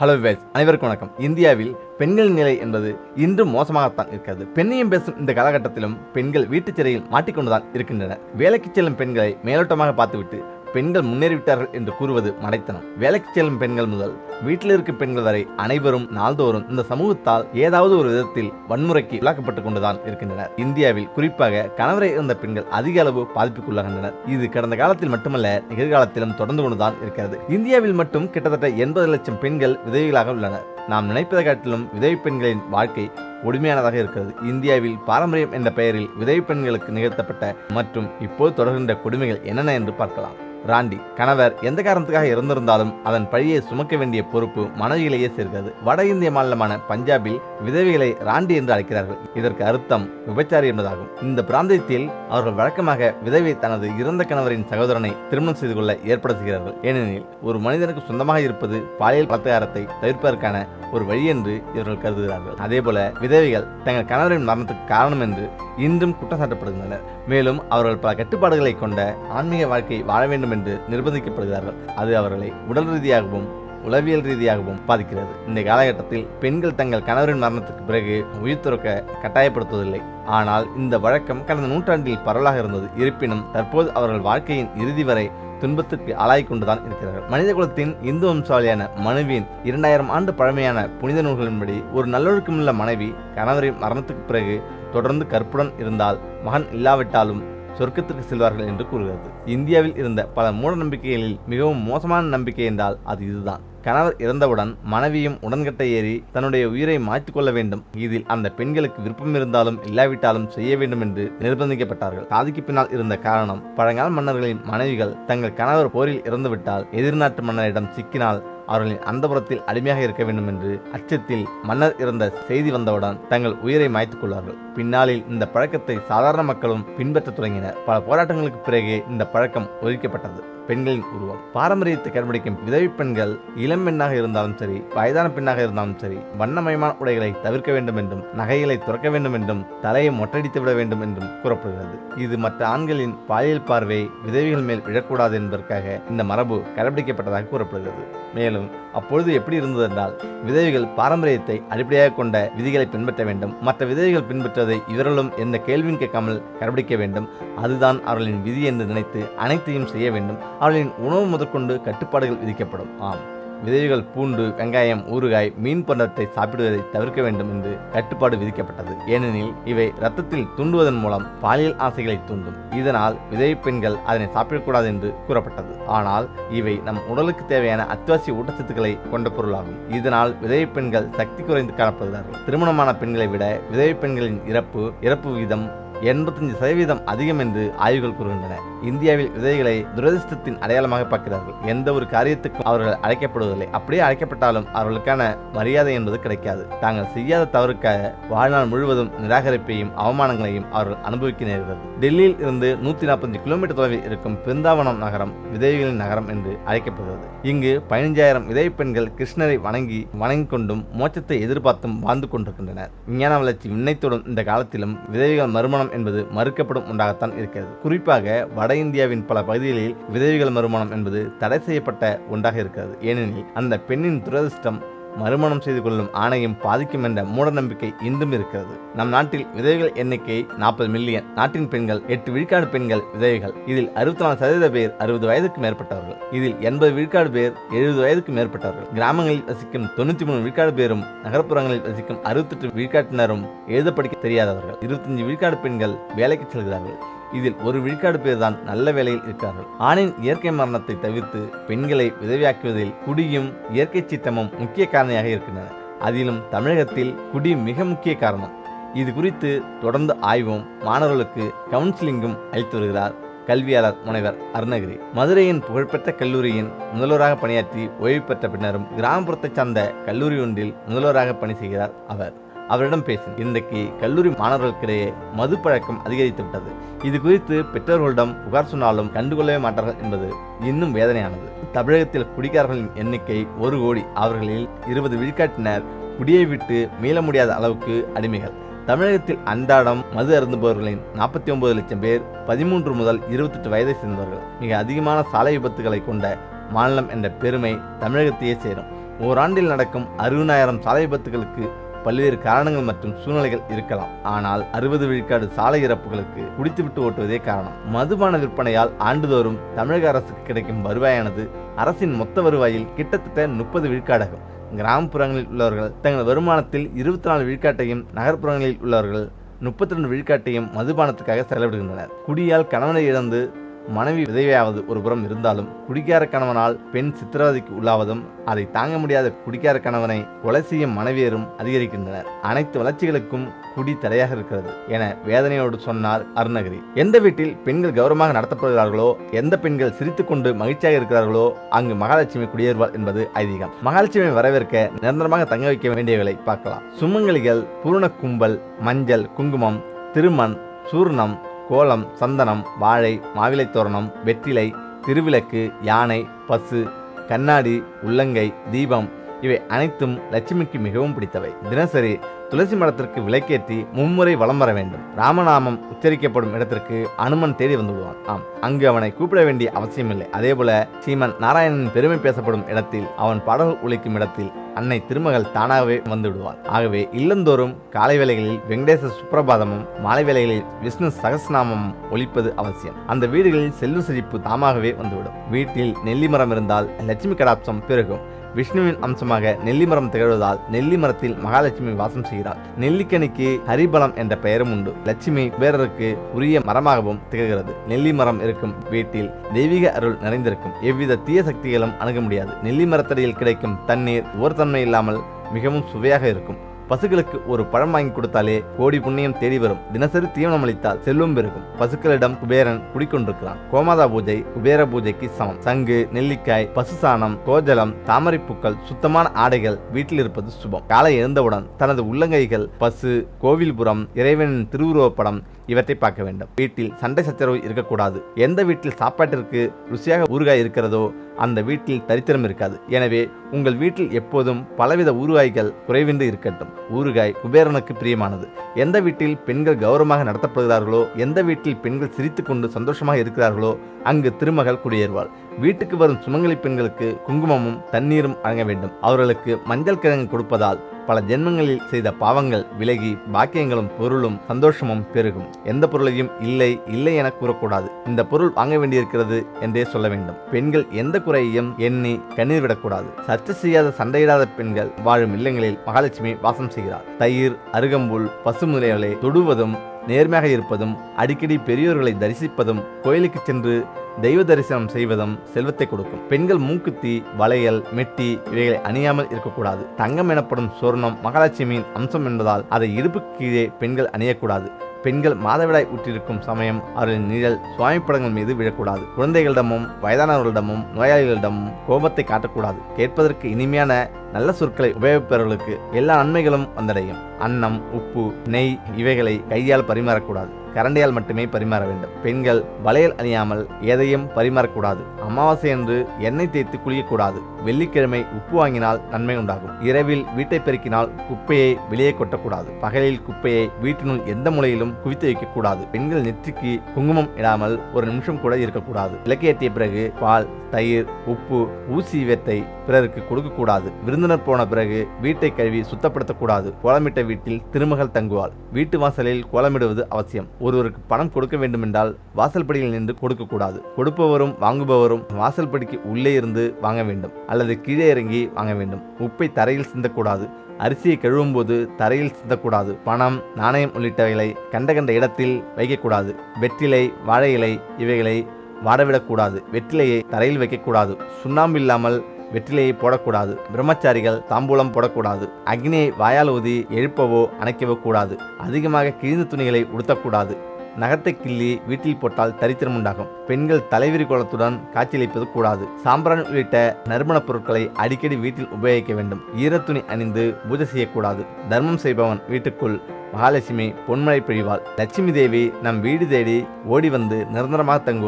Hello ways அனைவருக்கும் வணக்கம். இந்தியாவில் பெண்களின் நிலை என்பது இன்றும் மோசமாகத்தான் இருக்கிறது. பெண்ணையும் பேசும் இந்த காலகட்டத்திலும் பெண்கள் வீட்டுச் சிறையில் மாட்டிக்கொண்டுதான் இருக்கின்றனர். வேலைக்கு செல்லும் பெண்களை மேலோட்டமாக பார்த்துவிட்டு பெண்கள் முன்னேறிவிட்டார்கள் என்று கூறுவது மடைத்தனம். வேலைக்கு செல்லும் பெண்கள் முதல் வீட்டில் இருக்கும் பெண்கள் வரை அனைவரும் நாள்தோறும் இந்த சமூகத்தால் ஏதாவது ஒரு விதத்தில் வன்முறைக்கு விளாக்கப்பட்டுக் கொண்டுதான் இருக்கின்றனர். இந்தியாவில் குறிப்பாக கணவரை இழந்த பெண்கள் அதிக அளவு பாதிப்புக்குள்ளாகின்றனர். இது கடந்த காலத்தில் மட்டுமல்ல நிகழ்காலத்திலும் தொடர்ந்து கொண்டுதான் இருக்கிறது. இந்தியாவில் மட்டும் கிட்டத்தட்ட எண்பது லட்சம் பெண்கள் விதவிகளாக உள்ளனர். நாம் நினைப்பதை காட்டிலும் விதவை பெண்களின் வாழ்க்கை கொடுமையானதாக இருக்கிறது. இந்தியாவில் பாரம்பரியம் என்ற பெயரில் விதவை பெண்களுக்கு நிகழ்த்தப்பட்ட மற்றும் இப்போது தொடர்கின்ற கொடுமைகள் என்னென்ன என்று பார்க்கலாம். ராண்டி கணவர் எந்த காரணத்துக்காக இறந்திருந்தாலும் அதன் பழியை சுமக்க வேண்டிய பொறுப்பு மனைவியிலேயே சேர்கிறது. வட இந்திய மாநிலமான பஞ்சாபில் விதவைகளை ராண்டி என்று அழைக்கிறார்கள். இதற்கு அர்த்தம் விபச்சாரி என்பதாகும். இந்த பிராந்தியத்தில் அவர்கள் வழக்கமாக விதவை தனது இறந்த கணவரின் சகோதரனை திருமணம் செய்து கொள்ள ஏற்படுத்துகிறார்கள். ஏனெனில் ஒரு மனிதனுக்கு சொந்தமாக இருப்பது பாலியல் பலாத்காரத்தை தவிர்ப்பதற்கான ஒரு வழி என்று இவர்கள் கருதுகிறார்கள். அதேபோல விதவைகள் தங்கள் கணவரின் மரணத்துக்கு காரணம் என்று இன்றும் குற்றம் சாட்டப்படுகின்றனர். மேலும் அவர்கள் பல கட்டுப்பாடுகளை கொண்ட ஆன்மீக வாழ்க்கை வாழ வேண்டும் என்று நிர்பந்திக்கப்படுகிறார்கள். அது அவர்களை உடல் ரீதியாகவும் உளவியல் ரீதியாகவும் பாதிக்கிறது. இந்த காலகட்டத்தில் பெண்கள் தங்கள் கணவரின் மரணத்துக்கு பிறகு உயிர் துறக்க கட்டாயப்படுத்துவதில்லை. ஆனால் இந்த வழக்கம் கடந்த நூற்றாண்டில் பரவலாக இருந்தது. இருப்பினும் தற்போது அவர்கள் வாழ்க்கையின் இறுதி வரை துன்பத்துக்கு ஆளாய் கொண்டுதான் இருக்கிறார்கள். மனித குலத்தின் இந்து வம்சாவளியான மனுவின் இரண்டாயிரம் ஆண்டு பழமையான புனித நூல்களின்படி ஒரு நல்லொழுக்கமுள்ள மனைவி கணவரின் மரணத்துக்கு பிறகு தொடர்ந்து கற்புடன் இருந்தால் மகன் இல்லாவிட்டாலும் சொர்க்கத்திற்கு செல்வார்கள் என்று கூறுகிறது. இந்தியாவில் இருந்த பல மூட நம்பிக்கைகளில் மிகவும் மோசமான நம்பிக்கை என்றால் அது இதுதான். கணவர் இறந்தவுடன் மனைவியும் உடன்கட்டை ஏறி தன்னுடைய உயிரை மாற்றிக் கொள்ள வேண்டும். இதில் அந்த பெண்களுக்கு விருப்பம் இருந்தாலும் இல்லாவிட்டாலும் செய்ய வேண்டும் என்று நிர்பந்திக்கப்பட்டார்கள். சாதிக்கு பின்னால் இருந்த காரணம் பழங்கால மன்னர்களின் மனைவிகள் தங்கள் கணவர் போரில் இறந்துவிட்டால் எதிர்நாட்டு மன்னரிடம் சிக்கினால் அவர்களின் அந்தபுரத்தில் அடிமையாக இருக்க வேண்டும் என்று அச்சத்தில் மன்னர் இறந்த செய்தி வந்தவுடன் தங்கள் உயிரை மாய்த்துக் கொள்வார்கள். பின்னாளில் இந்த பழக்கத்தை சாதாரண மக்களும் பின்பற்றத் தொடங்கினர். பல போராட்டங்களுக்கு பிறகு இந்த பழக்கம் ஒழிக்கப்பட்டது. பெண்களின் உருவம். பாரம்பரியத்தை கடைபிடிக்கும் விதவை பெண்கள் இளம் பெண்ணாக இருந்தாலும் சரி வயதான பெண்ணாக இருந்தாலும் சரி வண்ணமயமான உடைகளை தவிர்க்க வேண்டும் என்றும் நகைகளை துறக்க வேண்டும் என்றும் தலையை மொட்டடித்து விட வேண்டும் என்றும் கூறப்படுகிறது. இது மற்ற ஆண்களின் பாலியல் பார்வை விதவிகள் மேல் விழக்கூடாது என்பதற்காக இந்த மரபு கடைபிடிக்கப்பட்டதாக கூறப்படுகிறது. மேலும் அப்பொழுது எப்படி இருந்ததென்றால் விதவிகள் பாரம்பரியத்தை அடிப்படையாக கொண்ட விதிகளை பின்பற்ற வேண்டும் மற்ற விதவிகள் பின்பற்றுவதை இவர்களும் எந்த கேள்வியும் கேட்காமல் கடைபிடிக்க வேண்டும் அதுதான் அவர்களின் விதி என்று நினைத்து அனைத்தையும் செய்ய வேண்டும் அவர்களின் உணவு முதற்கொண்டு கட்டுப்பாடுகள் விதிக்கப்படும். ஆம். விதைகள் பூண்டு வெங்காயம் ஊறுகாய் மீன் போன்றவற்றை சாப்பிடுவதை தவிர்க்க வேண்டும் என்று கட்டுப்பாடு விதிக்கப்பட்டது. ஏனெனில் இவை ரத்தத்தில் தூண்டுவதன் மூலம் பாலியல் ஆசைகளை தூண்டும். இதனால் விதை பெண்கள் அதனை சாப்பிடக்கூடாது என்று கூறப்பட்டது. ஆனால் இவை நம் உடலுக்கு தேவையான அத்தியாவசிய ஊட்டச்சத்துக்களை கொண்ட பொருளாகும். இதனால் விதை பெண்கள் சக்தி குறைந்து காணப்படுகிறார்கள். திருமணமான பெண்களை விட விதை பெண்களின் இறப்பு இறப்பு விகிதம் எண்பத்தஞ்சு சதவீதம் அதிகம் என்று ஆய்வுகள் கூறுகின்றன. இந்தியாவில் விதைகளை துரதிர்ஷ்டத்தின் அடையாளமாக பார்க்கிறார்கள். எந்த ஒரு காரியத்துக்கும் அவர்கள் அழைக்கப்படும் அழைக்கப்படுவதில்லை அப்படியே அழைக்கப்பட்டாலும் அவர்களுக்கான மரியாதை என்பது கிடைக்காது. தாங்கள் செய்யாத தவறுக்காக வாழ்நாள் முழுவதும் நிராகரிப்பையும் அவமானங்களையும் அவர்கள் அனுபவிக்க நேர்கிறது டெல்லியில் இருந்து நூத்தி நாற்பது கிலோமீட்டர் தொலைவில் இருக்கும் பிருந்தாவனம் நகரம் விதவைகளின் நகரம் என்று அழைக்கப்படுகிறது. இங்கு பதினஞ்சாயிரம் விதவை பெண்கள் கிருஷ்ணரை வணங்கி வணங்கிக் கொண்டும் மோட்சத்தை எதிர்பார்த்தும் வாழ்ந்து கொண்டிருக்கின்றனர். விஞ்ஞான வளர்ச்சி விண்ணைத்தோடும் இந்த காலத்திலும் விதவைகள் மறுமணம் என்பது மறுக்கப்படும் ஒன்றாகத்தான் இருக்கிறது. குறிப்பாக வட இந்தியாவின் பல பகுதிகளில் விதவைகள் மறுமணம் என்பது தடை செய்யப்பட்ட ஒன்றாக இருக்கிறது. ஏனெனில் அந்த பெண்ணின் துரதிர்ஷ்டம் மறுமணம் செய்து கொள்ளும் ஆணையம் பாதிக்கும் என்ற மூட நம்பிக்கை இன்றும் இருக்கிறது. நம் நாட்டில் விதவைகள் எண்ணிக்கை நாற்பது மில்லியன். நாட்டின் பெண்கள் எட்டு விழுக்காடு பெண்கள் விதவைகள். இதில் அறுபத்தி நாலு சதவீத பேர் அறுபது வயதுக்கு மேற்பட்டவர்கள். இதில் எண்பது விழுக்காடு பேர் எழுபது வயதுக்கு மேற்பட்டவர்கள். கிராமங்களில் வசிக்கும் தொண்ணூத்தி மூணு விழுக்காடு பேரும் நகர்ப்புறங்களில் வசிக்கும் அறுபத்தெட்டு விழுக்காட்டினரும் எழுத படிக்க தெரியாதவர்கள். இருபத்தஞ்சு விழுக்காடு பெண்கள் வேலைக்கு செல்கிறார்கள். இதில் ஒரு விழுக்காடு பேர் தான் நல்ல வேலையில் இருக்கிறார்கள் ஆணின் இயற்கை மரணத்தை தவிர்த்து பெண்களை விதவியாக்குவதில் குடியும் இயற்கை சீற்றமும் முக்கிய காரணியாக இருக்கின்றன. அதிலும் தமிழகத்தில் குடி மிக முக்கிய காரணம். இது குறித்து தொடர்ந்து ஆய்வும் மாணவர்களுக்கு கவுன்சிலிங்கும் அளித்து வருகிறார் கல்வியாளர் முனைவர் அருணகிரி. மதுரையின் புகழ்பெற்ற கல்லூரியின் முதல்வராக பணியாற்றி ஓய்வு பெற்ற பின்னரும் கிராமப்புறத்தைச் சார்ந்த கல்லூரி ஒன்றில் முதல்வராக பணி செய்கிறார் அவர். அவரிடம் பேசினேன் இன்றைக்கு கல்லூரி மாணவர்களுக்கிடையே மது பழக்கம் அதிகரித்து விட்டது. இது குறித்து பெற்றோர்களிடம் புகார் சொன்னாலும் கண்டுகொள்ளவே மாட்டார்கள் என்பது இன்னும் வேதனையானது. தமிழகத்தில் குடிகாரர்களின் எண்ணிக்கை ஒரு கோடி. அவர்களில் இருபது விழுக்காட்டினர் குடியை விட்டு மீள முடியாத அளவுக்கு அடிமைகள். தமிழகத்தில் அன்றாடம் மது அருந்துபவர்களின் நாற்பத்தி ஒன்பது லட்சம் பேர் பதிமூன்று முதல் இருபத்தெட்டு வயதை சேர்ந்தவர்கள். மிக அதிகமான சாலை விபத்துகளை கொண்ட மாநிலம் என்ற பெருமை தமிழகத்தையே சேரும். ஓராண்டில் நடக்கும் அறுபதாயிரம் சாலை விபத்துகளுக்கு பல்வேறு காரணங்கள் மற்றும் சூழ்நிலைகள் இருக்கலாம். ஆனால் அறுபது விழுக்காடு சாலை இறப்புகளுக்கு குடித்துவிட்டு ஓட்டுவதே காரணம். மதுபான விற்பனையால் ஆண்டுதோறும் தமிழக அரசுக்கு கிடைக்கும் வருவாயானது அரசின் மொத்த வருவாயில் கிட்டத்தட்ட முப்பது விழுக்காடாகும். கிராமப்புறங்களில் உள்ளவர்கள் தங்கள் வருமானத்தில் இருபத்தி நாலு விழுக்காட்டையும் நகர்ப்புறங்களில் உள்ளவர்கள் முப்பத்தி ரெண்டு விழுக்காட்டையும் மதுபானத்துக்காக செலவிடுகின்றனர். குடியால் கணவனை இழந்து மனைவி விதவையாவது ஒரு புறம் இருந்தாலும் குடிக்கார கணவனால் பெண் சித்திரவதைக்கு உள்ளாவதும் அதை தாங்க முடியாத குடிக்கார கணவனை கொலை செய்யும் மனைவியரும் அதிகரிக்கின்றனர். அனைத்து வளர்ச்சிகளுக்கும் குடி தடையாக இருக்கிறது என வேதனையோடு சொன்னார் அருணகிரி. எந்த வீட்டில் பெண்கள் கௌரவமாக நடத்தப்படுகிறார்களோ எந்த பெண்கள் சிரித்துக்கொண்டு மகிழ்ச்சியாக இருக்கிறார்களோ அங்கு மகாலட்சுமி குடியேறுவார் என்பது ஐதீகம். மகாலட்சுமி வரவேற்க நிரந்தரமாக தங்க வைக்க வேண்டியவர்களை பார்க்கலாம். சுமங்கலிகள் பூரண கும்பல் மஞ்சள் குங்குமம் திருமண் சூர்ணம் கோலம் சந்தனம் வாழை மாவிலை தோரணம் வெற்றிலை திருவிளக்கு யானை பசு கண்ணாடி உள்ளங்கை தீபம் இவை அனைத்தும் லட்சுமிக்கு மிகவும் பிடித்தவை. தினசரி துளசி மரத்திற்கு விளக்கேற்றி மும்முறை வலம் வர வேண்டும். ராமநாமம் உச்சரிக்கப்படும் இடத்திற்கு அனுமன் தேடி வந்துவிடுவான் ஆம் அங்கு அவனை கூப்பிட வேண்டிய அவசியமில்லை. அதேபோல சீமன் நாராயணன் பெருமை பேசப்படும் இடத்தில் அவன் படகு ஒழிக்கும் இடத்தில் அன்னை திருமகள் தானாகவே வந்து விடுவாள். ஆகவே இல்லந்தோறும் காலை வேளைகளில் வெங்கடேச சுப்பிரபாதமும் மாலை வேளைகளில் விஷ்ணு சகசநாமமும் ஒழிப்பது அவசியம். அந்த வீடுகளில் செல்வ செழிப்பு தாமாகவே வந்துவிடும் வீட்டில் நெல்லி மரம் இருந்தால் லட்சுமி கடாப்சம் பெருகும். விஷ்ணுவின் அம்சமாக நெல்லி மரம் திகழ்வதால் நெல்லி மரத்தில் மகாலட்சுமி வாசம் செய்கிறார் நெல்லிக்கனிக்கு ஹரிபலம் என்ற பெயரும் உண்டு. லட்சுமி குபேரருக்கு உரிய மரமாகவும் திகழ்கிறது. நெல்லி மரம் இருக்கும் வீட்டில் தெய்வீக அருள் நிறைந்திருக்கும். எவ்வித தீய சக்திகளும் அணுக முடியாது. நெல்லி மரத்தடியில் கிடைக்கும் தண்ணீர் ஓர்தன்மை இல்லாமல் மிகவும் சுவையாக இருக்கும். பசுக்களுக்கு ஒரு பழம் வாங்கி கொடுத்தாலே கோடி புண்ணியம் தேடி வரும். தினசரி தீவனம் அளித்தால் செல்வம் பெருகும். பசுக்களிடம் குபேரன் குடிக்கொண்டிருக்கிறான். கோமாதா பூஜை குபேர பூஜைக்கு சமம். சங்கு நெல்லிக்காய் பசு சாணம் கோஜலம் தாமரைப்பூக்கள் சுத்தமான ஆடைகள் வீட்டில் இருப்பது சுபம். காலை எழுந்தவுடன் தனது உள்ளங்கைகள் பசு கோவில்புரம் இறைவனின் திருவுருவப்படம் இவற்றை பார்க்க வேண்டும். வீட்டில் சண்டை சச்சரவு இருக்கக்கூடாது. எந்த வீட்டில் சாப்பாட்டிற்கு ருசியாக ஊறுகாய் இருக்கிறதோ அந்த வீட்டில் தரித்திரம் இருக்காது. எனவே உங்கள் வீட்டில் எப்போதும் பலவித ஊறுகாய்கள் குறைவின்றி இருக்கட்டும். ஊறுகாய் குபேரனுக்கு பிரியமானது. எந்த வீட்டில் பெண்கள் கௌரவமாக நடத்தப்படுகிறார்களோ எந்த வீட்டில் பெண்கள் சிரித்துக்கொண்டு சந்தோஷமாக இருக்கிறார்களோ அங்கு திருமகள் குடியேறுவாள். வீட்டுக்கு வரும் சுமங்கலி பெண்களுக்கு குங்குமமும் தண்ணீரும் வழங்க வேண்டும். அவர்களுக்கு மஞ்சள் கிழங்கு கொடுப்பதால் பல ஜென்மங்களில் செய்த பாவங்கள் விலகி பாக்கியங்களும் பொருளும் சந்தோஷமும் பெருகும். எந்த பொருளையும் இல்லை இல்லை என கூறக்கூடாது. இந்த பொருள் வாங்க வேண்டியிருக்கிறது என்றே சொல்ல வேண்டும். பெண்கள் எந்த குறையையும் எண்ணி கண்ணீர் விடக்கூடாது. சர்ச்சை செய்யாத சண்டையிடாத பெண்கள் வாழும் இல்லங்களில் மகாலட்சுமி வாசம் செய்கிறார். தயிர் அருகம்புல் பசு முதலியவர்களை தொடுவதும் நேர்மையாக இருப்பதும் அடிக்கடி பெரியோர்களை தரிசிப்பதும் கோயிலுக்கு சென்று தெய்வ தரிசனம் செய்வதும் செல்வத்தை கொடுக்கும். பெண்கள் மூக்குத்தி வளையல் மெட்டி இவைகளை அணியாமல் இருக்கக்கூடாது. தங்கம் எனப்படும் சொர்ணம் மகாலட்சுமியின் அம்சம் என்பதால் அதை இடுப்பு கீழே பெண்கள் அணியக்கூடாது. பெண்கள் மாதவிடாய் உற்றிருக்கும் சமயம் அவர்களின் நிழல் சுவாமி படங்கள் மீது விழக்கூடாது. குழந்தைகளிடமும் வயதானவர்களிடமும் நோயாளிகளிடமும் கோபத்தை காட்டக்கூடாது. கேட்பதற்கு இனிமையான நல்ல சொற்களை உபயோகிப்பவர்களுக்கு எல்லா நன்மைகளும் வந்தடையும். அன்னம் உப்பு நெய் இவைகளை கையால் பரிமாறக்கூடாது. கரண்டியால் மட்டுமே பரிமாற வேண்டும். பெண்கள் வளையல் அணியாமல் எதையும் பரிமாறக்கூடாது. அமாவாசை அன்று எண்ணெய் தேய்த்து குளிக்கக்கூடாது வெள்ளிக்கிழமை உப்பு வாங்கினால் நன்மை உண்டாகும். இரவில் வீட்டை பெருக்கினால் குப்பையை வெளியே கொட்டக்கூடாது. பகலில் குப்பையை வீட்டினுள் எந்த மூலையிலும் குவித்து வைக்கக்கூடாது. பெண்கள் நெற்றிக்கு குங்குமம் இடாமல் ஒரு நிமிஷம் கூட இருக்கக்கூடாது. விளக்கேற்றிய பிறகு பால் தயிர் உப்பு ஊசி இவற்றை பிறருக்கு கொடுக்கக்கூடாது. விருந்தினர் போன பிறகு வீட்டை கழுவி சுத்தப்படுத்தக்கூடாது. கோலமிட்ட வீட்டில் திருமகள் தங்குவாள். வீட்டு வாசலில் கோலமிடுவது அவசியம். ஒருவருக்கு பணம் கொடுக்க வேண்டுமென்றால் வாசல்படியில் நின்று கொடுக்கக்கூடாது. கொடுப்பவரும் வாங்குபவரும் வாசல்படிக்கு உள்ளே இருந்து வாங்க வேண்டும். அல்லது கீழே இறங்கி வாங்க வேண்டும். உப்பை தரையில் சிந்தக்கூடாது. அரிசியை கழுவும் போது தரையில் சிந்தக்கூடாது. பணம் நாணயம் உள்ளிட்டவைகளை கண்ட கண்ட இடத்தில் வைக்கக்கூடாது. வெற்றிலை வாழை இலை இவைகளை வாடவிடக்கூடாது. வெற்றிலையை தரையில் வைக்கக்கூடாது. சுண்ணாம்பு இல்லாமல் வெற்றிலையை போடக்கூடாது. பிரம்மச்சாரிகள் தாம்பூலம் போடக்கூடாது. அக்னியை வாயால் ஊதி எழுப்பவோ அணைக்கவோ கூடாது. அதிகமாக கிழிந்த துணிகளை உடுத்தக்கூடாது. நகத்தை கிள்ளி வீட்டில் போட்டால் தரித்திரம் உண்டாகும். பெண்கள் தலைவிரி கோலத்துடன் காட்சியளிப்பது கூடாது. சாம்பிரான் உள்ளிட்ட நறுமணப் பொருட்களை அடிக்கடி வீட்டில் உபயோகிக்க வேண்டும். ஈரத்துணி அணிந்து பூஜை செய்யக்கூடாது. தர்மம் செய்பவன் வீட்டுக்குள் மகாலட்சுமி பொன்மழை பிழிவாள் லட்சுமி தேவி நம் வீடு தேடி ஓடி வந்து நிரந்தரமாக தங்கும்